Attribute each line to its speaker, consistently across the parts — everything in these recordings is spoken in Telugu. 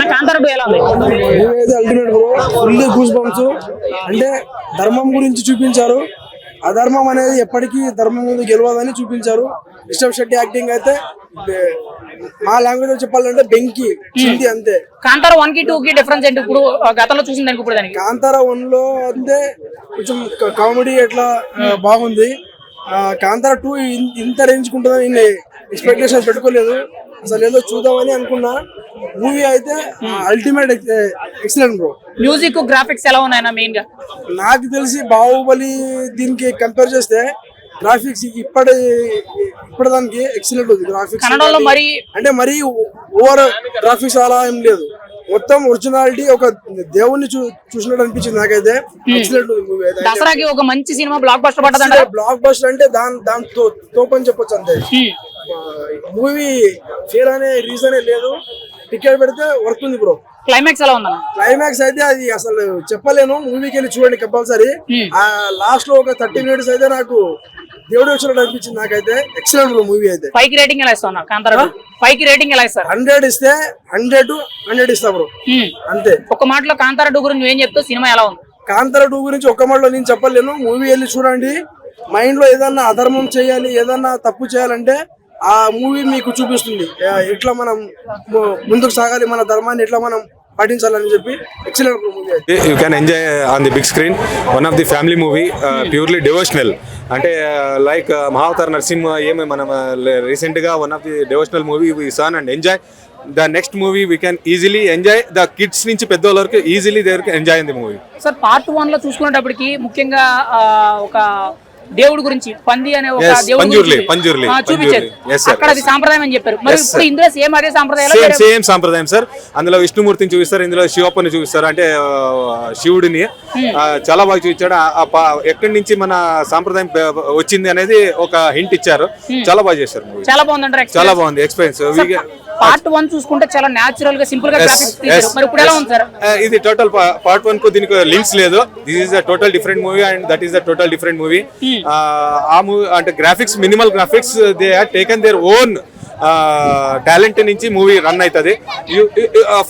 Speaker 1: నా కాంతార టూ ఎలా ఉంది?
Speaker 2: Movie ultimate bro full goose bumps అంటే ధర్మం గురించి చూపించారు. అధర్మం అనేది ఎప్పటికీ ధర్మం ముందు గెలవదని చూపించారు. రిషబ్ శెట్టి యాక్టింగ్ అయితే మా లాంగ్వేజ్లో చెప్పాలంటే బెంకి చింది అంతే.
Speaker 1: కాంతార వన్కి టూ కి డిఫరెన్స్ ఏంటి? ఇప్పుడు గతంలో చూసిన దానికి ఇప్పుడు దానికి?
Speaker 2: కాంతార వన్లో అంటే కొంచెం కామెడీ ఎట్లా బాగుంది. కాంతార టూ ఇంత రేంజ్ ఉంటుందని నేను ఎక్స్పెక్టేషన్ పెట్టుకోలేదు. అసలు ఏదో చూద్దామని అనుకున్నా. మూవీ అయితే ultimate excellent bro
Speaker 1: music graphics ఎలా ఉన్నాయి మెయిన్గా?
Speaker 2: నాకు తెలిసి బాహుబలి దీనికి కంపేర్ చేస్తే గ్రాఫిక్స్ ఇప్పటి ఇప్పటి దానికి ఎక్సలెంట్ ఉంది గ్రాఫిక్స్
Speaker 1: కన్నడలో మరి
Speaker 2: అంటే మరి ఓవర్ గ్రాఫిక్స్ అలా ఏం లేదు. మొత్తం ఒరిజినాలిటీ ఒక దేవుణ్ణి చూసినట్టు అనిపించింది నాకైతే. ఎక్సలెంట్ ఉంది మూవీ అయితే.
Speaker 1: దసరాకి ఒక మంచి సినిమా బ్లాక్ బస్టర్ పడ్డదంట
Speaker 2: బ్లాక్ బస్టర్ అంటే దాని దాని తో- తోపని చెప్పొచ్చు అంతే. మూవీ ఫెయిల్ అనే రీజనే లేదు. టికెట్ పెడితే వర్క్ ఉంది బ్రో
Speaker 1: క్లైమాక్స్ ఎలా ఉందన్న?
Speaker 2: క్లైమాక్స్ అయితే అది అసలు చెప్పలేను. మూవీకి వెళ్ళి చూడండి కంపల్సరీ ఆ లాస్ట్లో ఒక థర్టీ మినిట్స్ అయితే నాకు దేవుడు వచ్చినట్టు అనిపించింది నాకైతే. ఎక్సలెంట్ మూవీ అయితే.
Speaker 1: ఫైవ్ రేటింగ్ ఎలా ఇస్తావు కాంతార ఫైవ్కి రేటింగ్ ఎలా ఇస్తారు?
Speaker 2: హండ్రెడ్ ఇస్తే హండ్రెడ్ హండ్రెడ్ ఇస్తా బ్రో
Speaker 1: Hmm.
Speaker 2: అంతే.
Speaker 1: ఒక మాటలో కాంతార టూ గురించి ఏం చెప్తావు? సినిమా ఎలా ఉంది?
Speaker 2: కాంతార టూ గురించి ఒక్క మాటలో నేను చెప్పలేను. మూవీ వెళ్ళి చూడండి. మైండ్లో ఏదన్నా అధర్మం చేయాలి ఏదన్నా తప్పు చేయాలంటే ఆ మూవీ మీకు చూపిస్తుంది. ఎట్లా మనం ముందుకు సాగాలి మన ధర్మాన్ని ఎట్లా మనం పాటించాలని చెప్పి ఎక్సలెంట్ మూవీ అయితే.
Speaker 3: You can enjoy on the big screen one of the family movie purely devotional అంటే లైక్ మహావతార్ నరసింహ ఏమి మనం రీసెంట్గా one of the devotional movie we saw and enjoy the next movie we can easily enjoy the kids నుంచి పెద్దవాళ్ళ వరకు easily there enjoy in the movie
Speaker 1: sir part వన్లో చూసుకునేటప్పటికి ముఖ్యంగా ఆ, ఒక దేవుడి గురించి పంది అనే ఒక దేవుడి చూపించారు అక్కడ అది. సాంప్రదాయం అని చెప్పారు. మరి ఇప్పుడు. ఇందులో సేమ్ అదే సాంప్రదాయాలు
Speaker 3: సేమ్ సాంప్రదాయం సార్ అందులో విష్ణుమూర్తిని చూపిస్తారు ఇందులో శివప్పని చూపిస్తారు అంటే శివుడిని. ఆ, చాలా బాగా చూపించాడు. ఎక్కడి నుంచి మన సాంప్రదాయం వచ్చింది అనేది ఒక హింట్ ఇచ్చారు. చాలా బాగా చేశారు
Speaker 1: చాలా బాగుందంటారు
Speaker 3: చాలా బాగుంది ఎక్స్పీరియన్స్
Speaker 1: పార్ట్ వన్ చూసుకుంటే చాలా న్యాచురల్గా సింపుల్గా గ్రాఫిక్స్ తీశారు. మరి ఇప్పుడు ఎలా ఉంది సార్?
Speaker 3: ఇది టోటల్ పార్ట్ వన్కు దీనికి లింక్స్ లేదు. This is the total different movie and that is the total different movie ఆ మూవీ అంటే graphics minimal graphics they have taken their own talent నుంచి మూవీ రన్ అవుతుంది.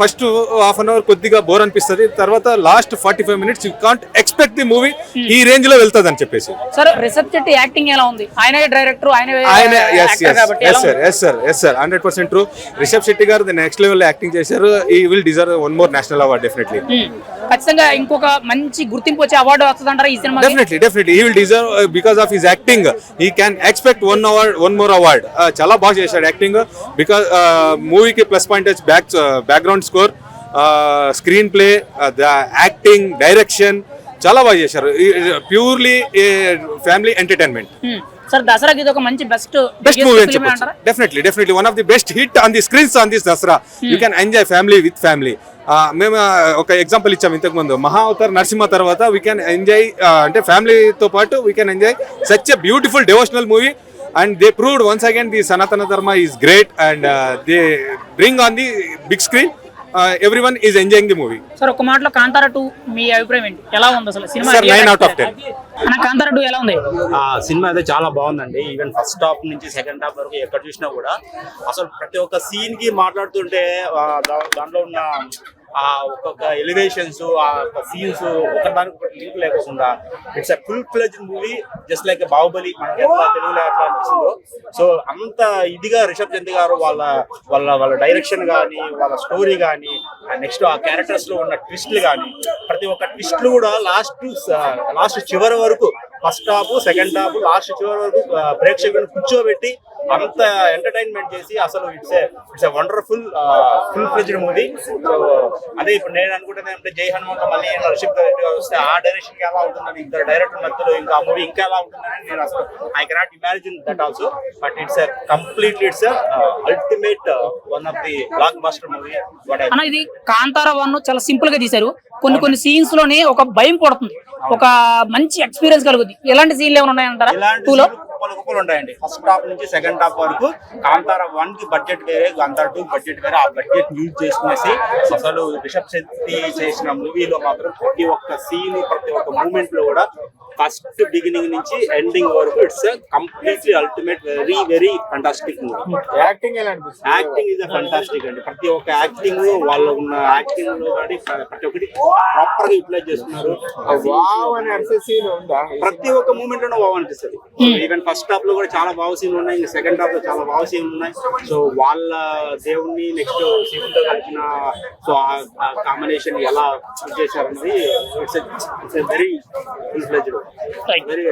Speaker 3: ఫస్ట్ హాఫ్ అన్ అవర్ కొద్దిగా బోర్ అనిపిస్తుంది. తర్వాత last forty five minutes you can't expect the movie ఈ రేంజ్లో వెళ్తుంది అని చెప్పేసి.
Speaker 1: సార్ రిసెప్ట్ చెట్టి యాక్టింగ్ ఎలా ఉంది? ఆయన డైరెక్టర్ ఆయన
Speaker 3: ఆయన yes sir? Yes sir yes sir hundred percent true Rishab Shetty గారు నెక్స్ట్ లెవెల్ యాక్టింగ్ చేశారు. He will deserve one more national award definitely.
Speaker 1: ఖచ్చితంగా ఇంకొక మంచి గుర్తింపు వచ్చే అవార్డు వస్తుందంటారా ఈ cinema
Speaker 3: definitely definitely he will deserve because of his acting he can expect one award one more award చాలా బాగా చేశాడు యాక్టింగ్ బికాస్ మూవీకి ప్లస్ పాయింట్ వచ్చి back background score screenplay the acting direction చాలా బాగా చేశారు. ప్యూర్లీ ఫ్యామిలీ ఎంటర్టైన్మెంట్
Speaker 1: సార్ దసరాకి ఇది ఒక మంచి బెస్ట్
Speaker 3: బెస్ట్ మూవీ అని చెప్పొచ్చు. Definitely definitely one of the best hit on the screens on this Dasara. You can enjoy family with family మేము ఒక ఎగ్జాంపుల్ ఇచ్చాము ఇంతకు ముందు మహా అవతార్ నరసింహ తర్వాత వీ క్యాన్ ఎంజాయ్ అంటే ఫ్యామిలీతో పాటు we can enjoy such a beautiful devotional movie and they proved once again the Sanatana Dharma is great and they bring on the big screen every one is enjoying the movie
Speaker 1: sir ఒక మాటలో కాంతార టూ మీ అభిప్రాయం ఏంటి? ఎలా ఉంది అసలు? సినిమా
Speaker 3: Sir, nine out of ten.
Speaker 1: అన్న కాంతార టూ ఎలా ఉంది?
Speaker 4: ఆ సినిమా అయితే చాలా బాగుందండి. ఈవెన్ ఫస్ట్ హాఫ్ నుంచి సెకండ్ హాఫ్ వరకు ఎక్కడ చూసినా కూడా. అసలు ప్రతి ఒక్క సీన్కి మాట్లాడుతుంటే దాంట్లో ఉన్న ఆ ఒక్కొక్క ఎలివేషన్స్ ఆ ఒక్క సీన్స్ ఒకదానికి ఒకటి లింక్ లేకుండా it's a full fledged movie just like Baahubali మనకి ఎట్లా తెలుగులో ఎట్లా అనిపిస్తుందో. సో అంత ఇదిగా రిషబ్ చంద్ గారు వాళ్ళ వాళ్ళ వాళ్ళ డైరెక్షన్ కానీ వాళ్ళ స్టోరీ కానీ నెక్స్ట్ ఆ క్యారెక్టర్స్లో ఉన్న ట్విస్ట్లు కానీ ప్రతి ఒక్క ట్విస్ట్లు కూడా లాస్ట్ లాస్ట్ చివరి వరకు first half second half last చివరి వరకు ప్రేక్షకులను కూర్చోబెట్టి అంత ఎంటర్టైన్మెంట్ చేసి అసలు it's it's wonderful full fledged movie so అదే ఇప్పుడు నేను అనుకుంటున్నా అంటే జై హనుమంత మళ్ళీ నరసింహ వస్తే ఆ డైరెక్షన్కి ఎలా ఉంటుందని ఇద్దరు డైరెక్టర్ మధ్యలో ఇంకా ఆ మూవీ ఇంకా ఎలా ఉంటుందని నేను అసలు I cannot imagine that also but it's completely it's ultimate one of the blockbuster movie
Speaker 1: అన్న ఇది కాంతార వన్ చాలా సింపుల్గా తీశారు. కొన్ని కొన్ని సీన్స్లోనే ఒక భయం పడుతుంది ఒక మంచి ఎక్స్పీరియన్స్ కలుగుద్ది. ఎలాంటి సీన్లు ఏమైనా ఉన్నాయంటారా?
Speaker 4: ఇలాంటి
Speaker 1: టూ లో?
Speaker 4: కుప్పలు కుప్పలు ఉంటాయండి ఫస్ట్ టాప్ నుంచి సెకండ్ టాప్ వరకు కాంతార వన్కి బడ్జెట్ వేరే కాంతార టూ బడ్జెట్ వేరే. ఆ బడ్జెట్ యూజ్ చేసుకునేసి అసలు రిషబ్ శెట్టి చేసిన మూవీలో మాత్రం ప్రతి ఒక్క సీన్ ప్రతి ఒక్క మూమెంట్లో కూడా ఫస్ట్ బిగినింగ్ నుంచి ఎండింగ్ వరకు it's completely ultimate very very fantastic
Speaker 5: acting ఎలా అనిపిస్తుంది?
Speaker 4: యాక్టింగ్ ఇస్ ఫంటాస్టిక్ అండి. ప్రతి ఒక్క యాక్టింగ్ వాళ్ళు ఉన్న యాక్టింగ్లో కానీ ప్రతి ఒక్కటి ప్రాపర్గా యూటిలైజ్ చేస్తున్నారు
Speaker 5: వావ్ అని అరిసే సీన్ ఉందా?
Speaker 4: ప్రతి ఒక్క మూమెంట్లో బాగా అనిపిస్తుంది. ఈవెన్ ఫస్ట్ హాఫ్లో కూడా చాలా బాగా సీన్ ఉన్నాయి. ఇంకా సెకండ్ హాఫ్లో చాలా బాగా సీన్ ఉన్నాయి. సో వాళ్ళ దేవుణ్ణి నెక్స్ట్ శివుడితో కలిపిన సో ఆ కాంబినేషన్ ఎలా చేశారన్నది it's it's very full
Speaker 1: Right.
Speaker 4: Very